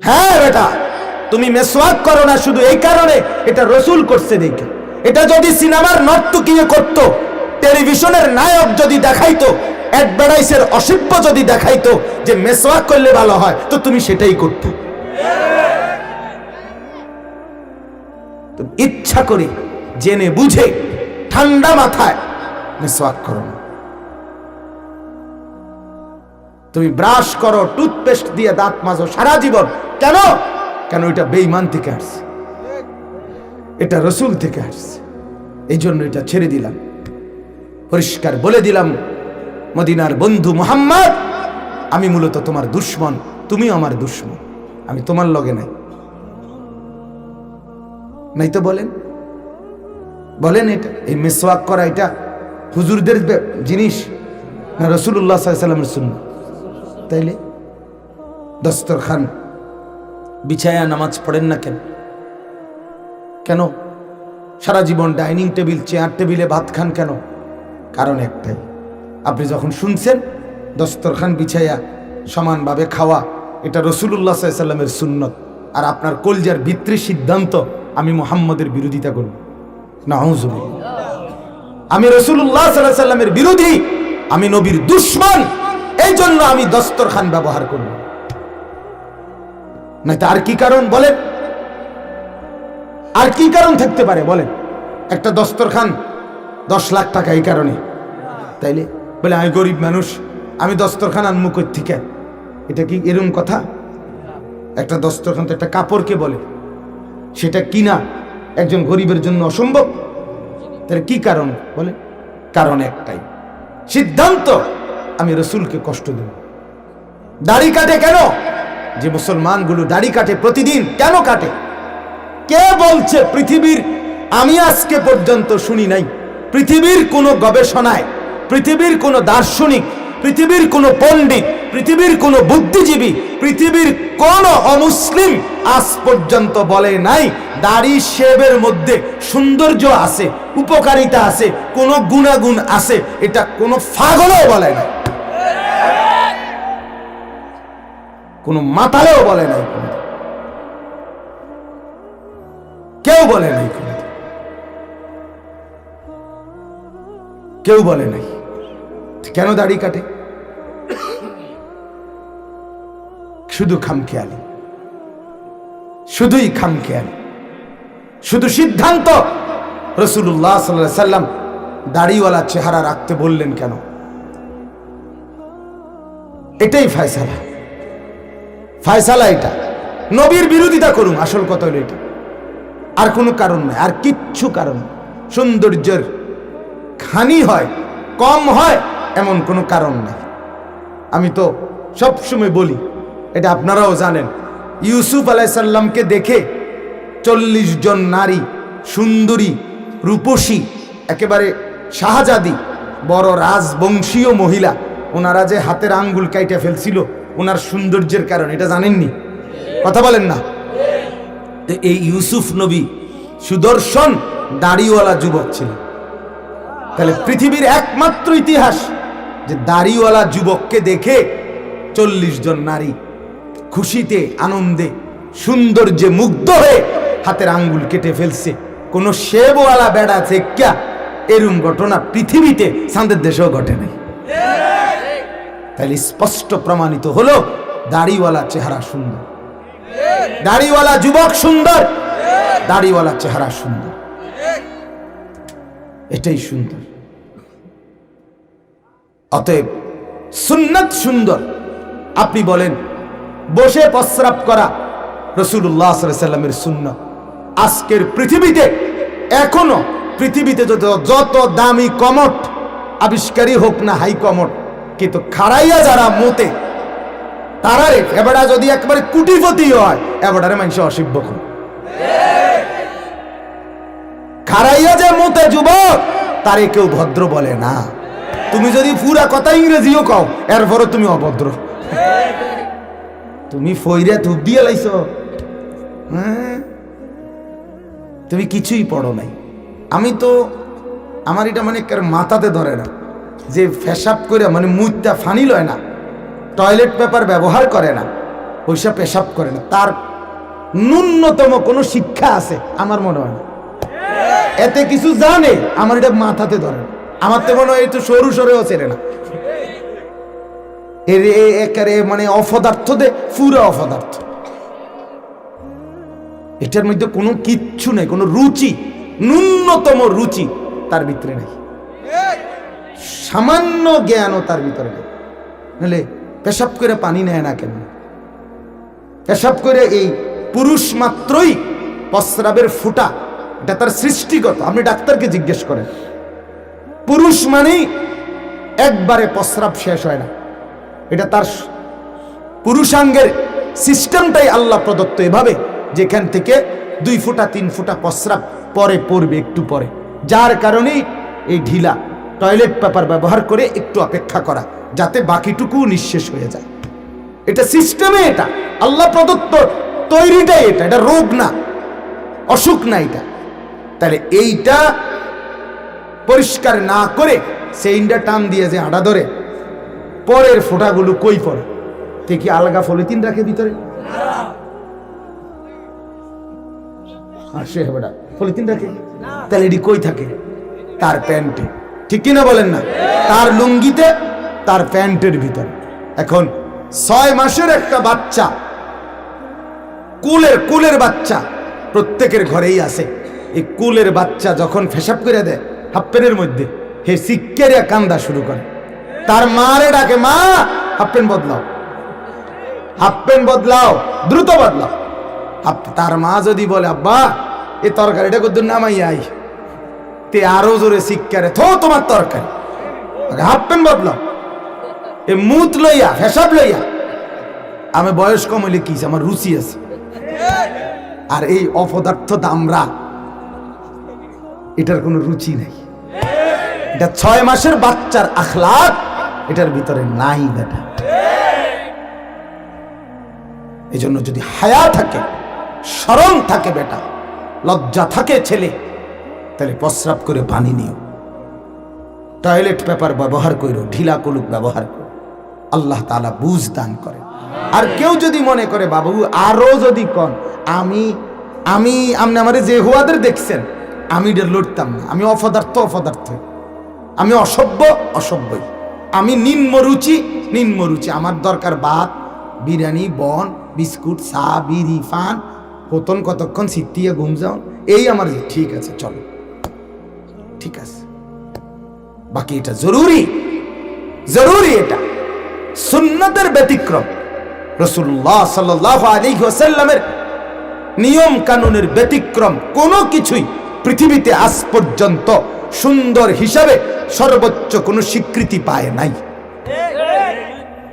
হ্যাঁ বেটা, তুমি মেসওয়াক করো না, শুধু এই কারণে এটা রসুল করছে দেখে। এটা যদি সিনেমার নর্তকীয় করত, টেলিভিশনের নায়ক যদি দেখাইতো অ্যাডভার্টাইসের অসিপ্য যদি দেখাইতো যে মেসওয়াক করলে ভালো হয়, তো তুমি সেটাই করতে। ইচ্ছা করে জেনে বুঝে ঠান্ডা মাথায় মেসওয়াক করো না। তুমি ব্রাশ করো টুথপেস্ট দিয়ে দাঁত মাজো সারা জীবন। কেন? কেন এটা বেইমান থেকে আসছে? এটা রসুল থেকে আসছে। এই জন্য এটা ছেড়ে দিলাম। পরিষ্কার বলে দিলাম, মদিনার বন্ধু মোহাম্মদ, আমি মূলত তোমার দুশ্মন তুমি আমার দুশ্মন, আমি তোমার লগে নাই। নাই তো বলেন। বলেন এটা, এই মেসওয়াক করা এটা হুজুরদের জিনিস না রসুল্লাহ সাল্লামের শূন্য তাইলে? দস্তরখান। বিছায়া নামাজ পড়েন না কেন? কেন? সারা জীবন ডাইনিং টেবিল, চেয়ার টেবিলে ভাত খান কেন? কারণ একটাই, আপনি যখন শুনছেন দস্তরখান বিছাইয়া সমানভাবে খাওয়া, এটা রসুল্লাহ সাল্লামের সুন্নত। আর আপনার কলজার ভিত্রি সিদ্ধান্ত আমি মোহাম্মদের বিরোধিতা করব। না আমি রসুল্লাহ সাল্লাহ সাল্লামের বিরোধী, আমি নবীর দুশ্মন। এই জন্য আমি দস্তরখান ব্যবহার করব। না তার কি কারণ বলেন আর কি কারণ থাকতে পারে বলেন একটা দস্তরখান দশ লাখ টাকা এই কারণে। তাইলে বলে, আমি গরিব মানুষ, আমি দস্তরখান আনমু থেকে? এটা কি এরকম কথা? একটা দস্তরখান তো একটা কাপড়কে বলে। সেটা কিনা একজন গরিবের জন্য অসম্ভব? তাহলে কি কারণ বলে? কারণ একটাই। সিদ্ধান্ত আমি রসুলকে কষ্ট দেব। দাড়ি কাটে কেন? যে মুসলমানগুলো দাড়ি কাটে প্রতিদিন, কেন কাটে? কে বলছে পৃথিবীর, আমি আজকে পর্যন্ত শুনি নাই। পৃথিবীর কোনো গবেষণায়, পৃথিবীর কোনো দার্শনিক, পৃথিবীর কোনো পণ্ডিত, পৃথিবীর কোনো বুদ্ধিজীবী, পৃথিবীর কোন অমুসলিম আজ পর্যন্ত বলে নাই, দাড়ি শেবের মধ্যে সৌন্দর্য আছে, উপকারিতা আছে, কোনো গুণাগুণ আছে, এটা কোনো ফাগলও বলে নাই। কোনো মাতালেও বলে নাই কেউ বলে নাই কেউ বলে নাই। কেন দাড়ি কাটে? শুধু খামখেয়ালি। শুধুই খামখেয়ালি। শুধু সিদ্ধান্ত। রসুল্লাহ সাল্লাহ সাল্লাম দাড়িওয়ালা চেহারা রাখতে বললেন কেন? এটাই ফায়সালা। ফায়সালা এটা। নবীর বিরোধিতা করুন, আসল কথা হলো এটা। আর কোনো কারণ নাই, আর কিচ্ছু কারণ সৌন্দর্যের খানি হয়, কম হয়, এমন কোনো কারণ নাই। আমি তো সব সময় বলি, এটা আপনারাও জানেন, ইউসুফ আলাইসাল্লামকে দেখে চল্লিশ জন নারী, সুন্দরী, রূপসী, একেবারে শাহজাদি, বড় রাজবংশীয় মহিলা, ওনারা যে হাতের আঙ্গুল কাইটে ফেলছিল ওনার সৌন্দর্যের কারণ, এটা জানেননি? কথা বলেন না। তো এই ইউসুফ নবী সুদর্শন দাড়িওয়ালা যুবক ছিলেন তাহলে পৃথিবীর একমাত্র ইতিহাস যে দাড়িওয়ালা যুবককে দেখে চল্লিশ জন নারী খুশিতে, আনন্দে, সৌন্দর্যে মুগ্ধ হয়ে হাতের আঙ্গুল কেটে ফেলছে। কোন সেবওয়ালা বেড়া থেকা এরম ঘটনা পৃথিবীতে সাঁদের দেশেও ঘটে নাই। তাহলে স্পষ্ট প্রমাণিত হলো, দাড়িওয়ালা চেহারা সুন্দর। দাড়িওয়ালা যুবক সুন্দর, দাড়িওয়ালা চেহারা সুন্দর। এটাই সুন্দর। অতএব সুন্নত সুন্দর। আপনি বলেন, বসে প্রস্রাব করা রসুল্লাহ সাল্লামের সুন্নত। আজকের পৃথিবীতে, এখনও পৃথিবীতে যত দামি কমট আবিষ্কারই হোক না হাই কমট কিন্তু খাড়াইয়া যারা মতে, তারারে এবারা যদি একবারে কুটিপতি হয়, এবারে মানুষ অসিব্য করে খারাইয়া যে মতে যুবক, তারে কেউ ভদ্র বলে না। তুমি যদি পুরা কথা ইংরেজিও কও, এরপরও তুমি অভদ্র। তুমি ফইরে ধূপ দিয়ে লাইছ। হ্যাঁ? তুমি কিছুই পড়ো নাই। আমি তো, আমার এটা মানে মাথাতে ধরে না। যে ফেসাব করে মানে মুখটা ফানি লয় না, টয়লেট পেপার ব্যবহার করে না, পয়সা পেশাব করে না। তার ন্যূনতম কোনো শিক্ষা আছে, আমার মনে হয় না। এতে কিছু জানে, আমার এটা মাথাতে ধরে। আমার তো মনে হয় একটু সরু সরেও চেনে না। এর এ- একেবারে মানে অপদার্থ দে, পুরো অপদার্থ। এটার মধ্যে কোনো কিচ্ছু নেই, কোনো রুচি, ন্যূনতম রুচি তার ভিতরে নেই। সামান্য জ্ঞানও তার ভিতরে নেই। নাহলে পেশাব করে পানি নেয় না কেন? পেশাব করে এই পুরুষ মাত্রই প্রস্রাবের ফুটা, এটা তার সৃষ্টিগত। আপনি ডাক্তারকে জিজ্ঞেস করেন। পুরুষ মানেই একবারে প্রস্রাব শেষ হয় না। এটা তার পুরুষাঙ্গের সিস্টেমটাই আল্লাহ প্রদত্ত এভাবে, যেখান থেকে দুই ফুটা, তিন ফুটা প্রস্রাব পরে, পড়বে একটু পরে। যার কারণেই এই ঢিলা টয়লেট পেপার ব্যবহার করে একটু অপেক্ষা করা, যাতে বাকিটুকু নিঃশেষ হয়ে যায়। এটা সিস্টেমে এটা। আল্লাহ প্রদত্ত তৈরিটাই এটা এটা রোগ না, অসুখ না এটা। তাহলে এইটা পরিষ্কার না করে সেইটা টান দিয়ে যে আড়া ধরে, পরের ফোঁটাগুলো কই পড়ে? তে কি আলগা ফলিতিন রাখে ভিতরে? আসে বেটা ফলিতিন রাখে? তাহলে এটি কই থাকে? তার প্যান্টে। ঠিক কিনা বলেন না? তার লুঙ্গিতে, তার প্যান্টের ভিতর। এখন ছয় মাসের একটা বাচ্চা, কুলের কুলের বাচ্চা প্রত্যেকের ঘরেই আছে। এই কুলের বাচ্চা যখন ফেসাব করে দেয়, হাপ্পেনের মধ্যে, হে শিক্ষারিয়া কান্দা শুরু করে। তার মারে ডাকে, মা হাফ বদলাও। হাফ বদলাও, দ্রুত বদলাও। তার মা যদি বলে, আব্বা এ তরকারিটা কদ্দুর নামাই আই তে আরও জোরে শিক্ষারে থো, তোমার তরকারি। হাফ প্যান্ট বদলাও এ মুত লইয়া ফেসাব লইয়া। আমি বয়স কম হইলে কি আমার রুচি আছে। আর এই অপদার্থ দামরা, এটার কোনো রুচি নাই। এটা ছয় মাসের বাচ্চার আখলাক, এটার ভিতরে নাই বেটা। এই জন্য যদি হায়া থাকে স্মরণ থাকে বেটা, লজ্জা থাকে ছেলে তাহলে প্রস্রাব করে পানি নিও। টয়লেট পেপার ব্যবহার করো, ঢিলা কলুক ব্যবহার করো। আল্লাহ তালা বুঝ দান করে। আর কেউ যদি মনে করে, বাবু, আরও যদি কন, আমি আমি, আপনি আমার যে হুয়াদের দেখছেন, আমি এটা লড়তাম না। আমি অপদার্থ অপদার্থ। আমি অসভ্য, অসভ্যই। আমি নিম্নরুচি নিম্নরুচি আমার দরকার ভাত, বিরিয়ানি, বন, বিস্কুট, চা, বিড়ি, ফান। পতন কতক্ষণ সিটিয়ে ঘুম যাও। এই আমার ঠিক আছে, চলো। ঠিক আছে। বাকি এটা জরুরি। জরুরি এটা। সুন্নতের ব্যতিক্রম। রসুল্লাহ সাল্লাহ নিয়ম কানুনের ব্যতিক্রম কোনো কিছুই পৃথিবীতে আজ পর্যন্ত সুন্দর হিসাবে সর্বোচ্চ কোনো স্বীকৃতি পায় নাই।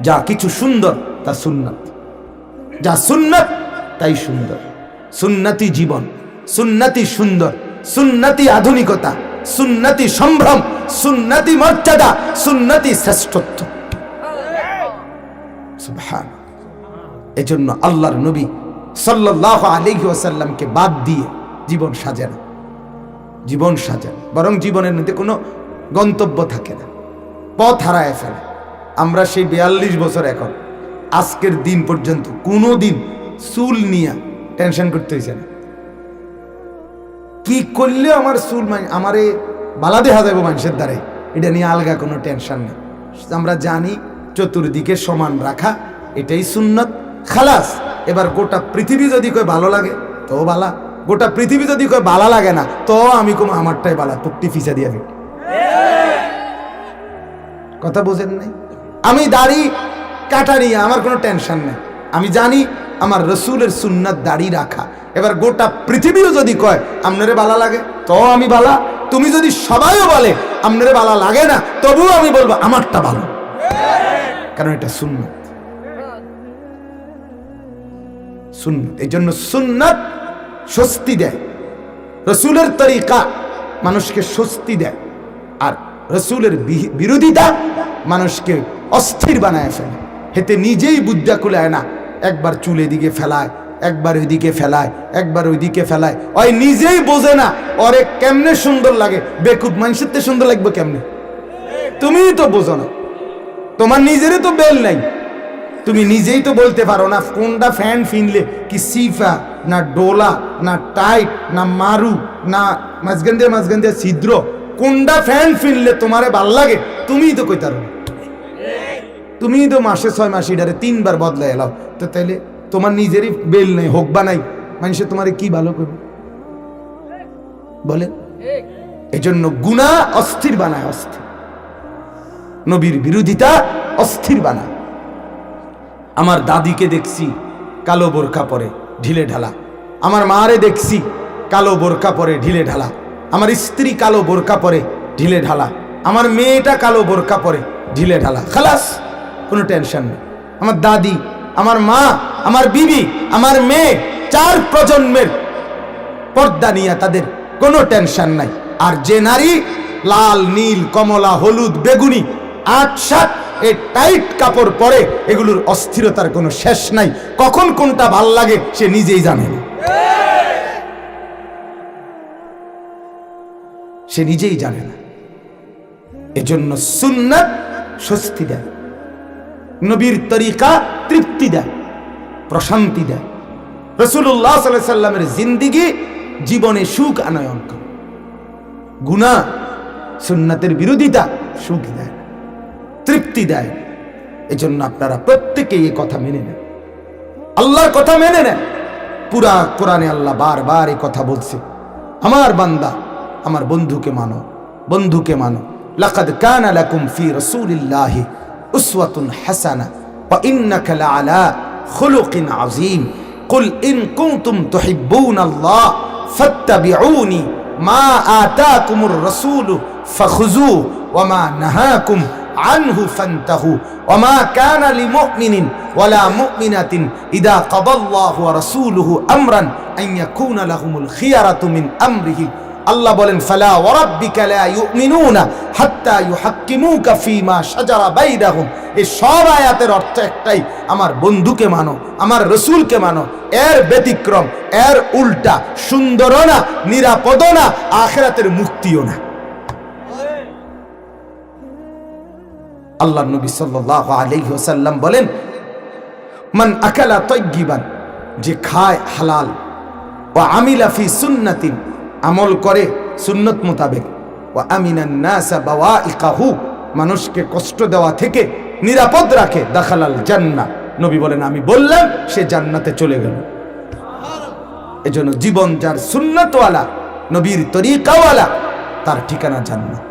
যা কিছু সুন্দর, তা সুন্নত। যা সুন্নত, তাই সুন্দর। সুন্নতি জীবন, সুন্নতি সুন্দর, সুন্নতি আধুনিকতা। সুন্নতি সম্ভ্রম, সুন্নতি মর্যাদা, সুন্নতি শ্রেষ্ঠত্ব। এজন্য আল্লাহর নবী সাল্লাল্লাহু আলাইহি ওয়াসাল্লামকে বাদ দিয়ে জীবন সাজান। জীবন সাজান। বরং জীবনের মধ্যে কোনো গন্তব্য থাকে না। পথ হারায় ফেলে। আমরা সেই বিয়াল্লিশ বছর এখন। আজকের দিন পর্যন্ত কোনো দিন চুল নিয়ে টেনশন করতে হয়েছে না। কি করলেও আমার চুল আমারে বালা দেখা যাব মানুষের দ্বারে। এটা নিয়ে আলগা কোনো টেনশন নেই। আমরা জানি চতুর্দিকে সমান রাখা, এটাই সুন্নত। খালাস, এবার গোটা পৃথিবী যদি কই ভালো লাগে, তো বালা। গোটা পৃথিবী যদি কই বালা লাগে না, তো আমি কম আমারটাই বালা টুকটি ফিসা দিয়ে ফেলি। কথা বোঝেন নাই? আমি দাড়ি কাটা নিয়ে আমার কোনো টেনশন নেই। আমি জানি আমার রসুলের সুন্নাত দাড়ি রাখা। এবার গোটা পৃথিবীও যদি কয় আপনারে বালা লাগে। তো আমি বালা। তুমি যদি সবাইও বলে আপনারে বালা লাগে না, তবুও আমি বলব, আমারটা ভালো। কারণ এটা সুন্নত। সুন্নত। এই জন্য সুন্নত স্বস্তি দেয়। রসুলের তরিকা মানুষকে স্বস্তি দেয়। আর রসুলের বিরোধিতা মানুষকে অস্থির বানায় ফেলে। হেতে নিজেই বুদ্ধা কুলায় না, একবার চুলে দিকে ফেলায় একবার ওইদিকে ফেলায়, একবার ওইদিকে ফেলায়। ওই নিজেই বোঝে না, ওরে কেমনে সুন্দর লাগে। বেকুব মানুষের তো সুন্দর লাগবে কেমনে? তুমিই তো বোঝো না। তোমার নিজেরই তো বেল নাই। তুমি নিজেই তো বলতে পারো না কোনটা ফ্যান ফিনলে কি সিফা, না ডোলা, না টাইট, না মারু, না মাঝখান দিয়ে মাঝখান দিয়ে ছিদ্র। কোনটা ফ্যান ফিনলে তোমারে ভালো লাগে, তুমিই তো কইতার তুমি তো মাসে ছয় মাস ইডারে তিনবার বদলাই এলাও। তো তাইলে তোমার নিজেরই বেল নেই, হোক বা নাই, মানুষে তোমারে কি ভালো করবে? বলেন। এজন্য গুণা অস্থির বানায়, অস্থির। নবীর বিরোধিতা অস্থির বানায়। আমার দাদিকে দেখছি, কালো বোরকা পরে ঢিলে ঢালা। আমার মারে দেখছি, কালো বোরকা পরে ঢিলে ঢালা। আমার স্ত্রী কালো বোরকা পরে ঢিলে ঢালা। আমার মেয়েটা কালো বোরকা পরে ঢিলে ঢালা। খালাস, কোনো টেনশন নেই। আমার দাদি আমার মা, আমার বিবি, আমার মেয়ে, চার প্রজন্মের পর্দা নিয়ে তাদের কোনো টেনশন নাই। আর যে নারী লাল, নীল, কমলা, হলুদ, বেগুনি, আট, সাত এই টাইট কাপড় পরে এগুলোর অস্থিরতার কোনো শেষ নাই। কখন কোনটা ভালো লাগে সে নিজেই জানে না। সে নিজেই জানে না। এজন্য সুন্নাত স্বস্তি দেয়। নবীর তরিকা তৃপ্তি দেয়, প্রশান্তি দেয়। রসুল্লাহ সাল্লাহ সাল্লামের জিন্দিগি জীবনে সুখ আনয়ন করে। গুণা সুন্নাতের বিরোধিতা সুখ দেয়, তৃপ্তি দেয়। এজন্য আপনারা প্রত্যেকেই এই কথা মেনে নেন। আল্লাহর কথা মেনে নেন। পুরা কোরআনে আল্লাহ বারবার এই কথা বলছে, আমার বান্দা, আমার বন্ধুকে মানো বন্ধুকে মানো। লাকাদ কানা লাকুম ফি রাসূলিল্লাহি উসওয়াতুন হাসানা ওয়া ইন্নাকা লাআলা খুলুকিন আযীম قل إن كنتم تحبون الله فاتبعوني ما آتاكم الرسول فخذوه وما نهاكم عنه فانتهوا وما كان لمؤمن ولا مؤمنة إذا قضى الله ورسوله أمرا أن يكون لهم الخيرة من أمره আল্লাহ বলেন, ফালা ওয়ারাব্বিকা লা ইউমিনুনা হাত্তা ইউহাক্কিমুকা ফীমা শাজারা বাইনাহুম এই সব আয়াতের অর্থ একটাই, আমার বন্ধুকে মানো, আমার রসুলকে মানো। এর ব্যতিক্রম, এর উল্টা সুন্দরও না, নিরাপদও না, আখেরাতের মুক্তিও না। আল্লাহ নবী সাল্লাল্লাহু আলাইহি ওয়াসাল্লাম বলেন, মান আকালা তয়্যিবান যে খায় হালাল ও আমিলা ফি সুন্নাতিন আমল করে সুন্নত মোতাবেক ও আমিনান নাসা বাওয়াইকাহু মানুষকে কষ্ট দেওয়া থেকে নিরাপদ রাখে দাখালাল জান্নাহ নবী বলেন আমি বললাম সে জান্নাতে চলে গেল এজন্য জীবন যার সুন্নতওয়ালা নবীর তরিকাওয়ালা তার ঠিকানা জান্নাত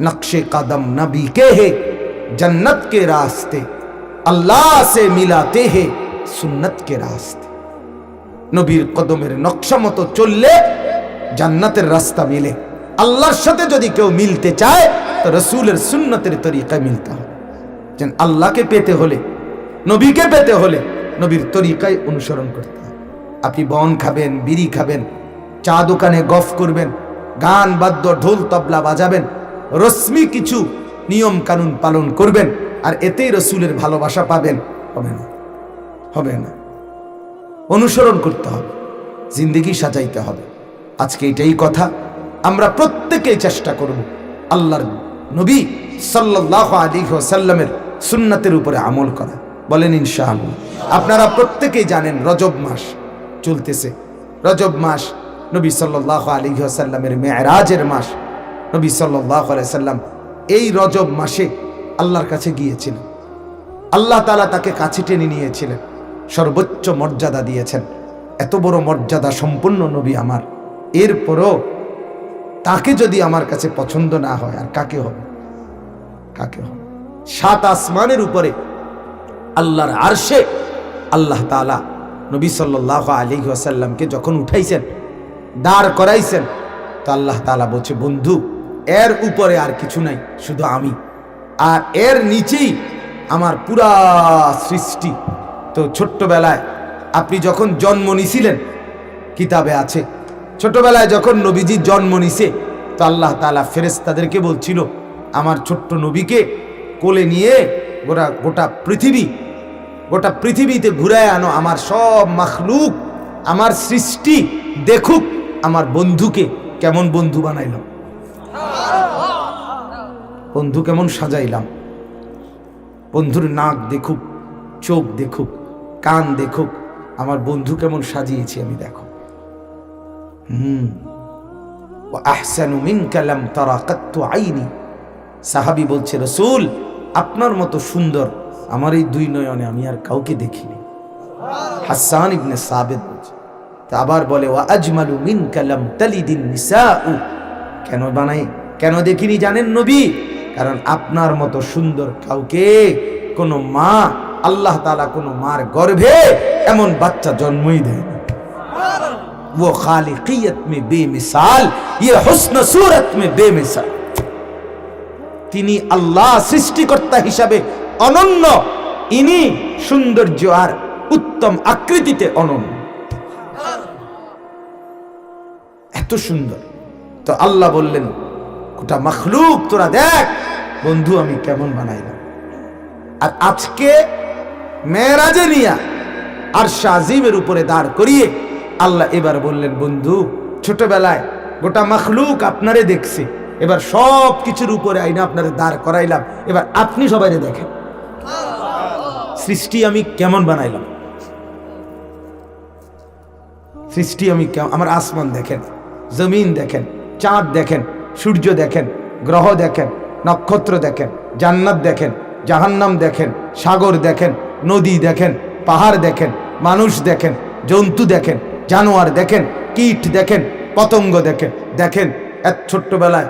नक्शे कदम नबी के है जन्नत के रास्ते अल्लाह से मिलाते हैं सुन्नत के रास्ते নবীর কদমের নকশা মতো চললে জান্নাতের রাস্তা মিলে। আল্লাহর সাথে যদি কেউ মিলতে চায়, তো রসুলের সুন্নতের তরিকায় মিলতে হবে। যেন আল্লাহকে পেতে হলে, নবীকে পেতে হলে নবীর তরিকায় অনুসরণ করতে হবে। আপনি বন খাবেন, বিড়ি খাবেন, চা দোকানে গফ করবেন, গান, বাদ্য, ঢোল, তবলা বাজাবেন, রশ্মি কিছু নিয়ম কানুন পালন করবেন, আর এতেই রসুলের ভালোবাসা পাবেন। হবে না। হবে না। অনুসরণ করতে হবে। জিন্দিগি সাজাইতে হবে। আজকে এটাই কথা। আমরা প্রত্যেকেই চেষ্টা করব আল্লাহর নবী সাল্লাহ আলী সাল্লামের সুন্নাতের উপরে আমল করা। বলেন ইনশাআল্লাহ। আপনারা প্রত্যেকেই জানেন রজব মাস চলতেছে। রজব মাস নবী সাল্লাহ আলী সাল্লামের মেয়েরাজের মাস। নবী সাল্লাহ সাল্লাম এই রজব মাসে আল্লাহর কাছে গিয়েছিলেন। আল্লাহ তালা তাকে কাছে টেনে নিয়েছিলেন। সর্বোচ্চ মর্যাদা দিয়েছেন। এত বড় মর্যাদা সম্পন্ন নবী আমার। এরপরও তাকে যদি আমার কাছে পছন্দ না হয়, আর কাকে হবে? কাকে হবে? সাত আসমানের উপরে আল্লাহর আরশে আল্লাহ তালা নবী সাল্লাহ আলী আসাল্লামকে যখন উঠাইছেন, দাঁড় করাইছেন, তো আল্লাহ তালা বলছে, বন্ধু, এর উপরে আর কিছু নাই, শুধু আমি। আর এর নিচেই আমার পুরা সৃষ্টি। তো ছোট্টবেলায় আপনি যখন জন্ম নিছিলেন, কিতাবে আছে ছোটবেলায় যখন নবীজি জন্ম নিছে, তো আল্লাহ তালা ফেরেস্তাদেরকে বলছিল, আমার ছোট্ট নবীকে কোলে নিয়ে গোটা গোটা পৃথিবী, গোটা পৃথিবীতে ঘুরায় আনো, আমার সব মাখলুক, আমার সৃষ্টি দেখুক, আমার বন্ধুকে কেমন বন্ধু বানাইলাম। বন্ধু কেমন সাজাইলাম। বন্ধুর নাক দেখুক, চোখ দেখুক, কান দেখুক, আমার বন্ধু কেমন সাজিয়েছি আমি, দেখো। আহসানু মিনকা লাম তারা কাত্তু আইনি। সাহাবি বলছে, রসুল, আপনার মতো সুন্দর আমার এই দুই নয়নে আমি আর কাউকে দেখিনি। হাসান ইবনে সাবেদ বলছে আবার বলে, ওয়া আজমালু মিনকা লাম তালিদিন নিসাউ। কেন বানাই কেন দেখিনি জানেন নবী? কারণ আপনার মতো সুন্দর কাউকে কোনো মা, আল্লাহ তাআলা কোনো মার গর্ভে এমন বাচ্চা জন্মই দেয় না। वो खालिकियत में बेमिसाल ये हुस्न सूरत में बेमिसाल তিনি আল্লাহ সৃষ্টিকর্তা হিসাবে অনন্য ইনি সৌন্দর্য আর উত্তম আকৃতিতে অনন্য এত সুন্দর তো আল্লাহ বললেন গোটা মখলুক তোরা দেখ বন্ধু আমি কেমন বানাইলাম আর আজকে মেয়েরাজে নিয়া আর শাজিমের উপরে দাঁড় করিয়ে আল্লাহ এবার বললেন, বন্ধু, ছোটবেলায় গোটা মখলুক আপনারে দেখছে। এবার সব কিছুর উপরে আইনা আপনারে দাঁড় করাইলাম। এবার আপনি সবাই দেখেন। সৃষ্টি আমি কেমন বানাইলাম? সৃষ্টি আমি আমার আসমান দেখেন, জমিন দেখেন, চাঁদ দেখেন, সূর্য দেখেন, গ্রহ দেখেন, নক্ষত্র দেখেন, জান্নাত দেখেন, জাহান্নাম দেখেন, সাগর দেখেন, নদী দেখেন, পাহাড় দেখেন, মানুষ দেখেন, জন্তু দেখেন জানোয়ার দেখেন কীট দেখেন পতঙ্গ দেখেন দেখেন এক ছোট্টবেলায়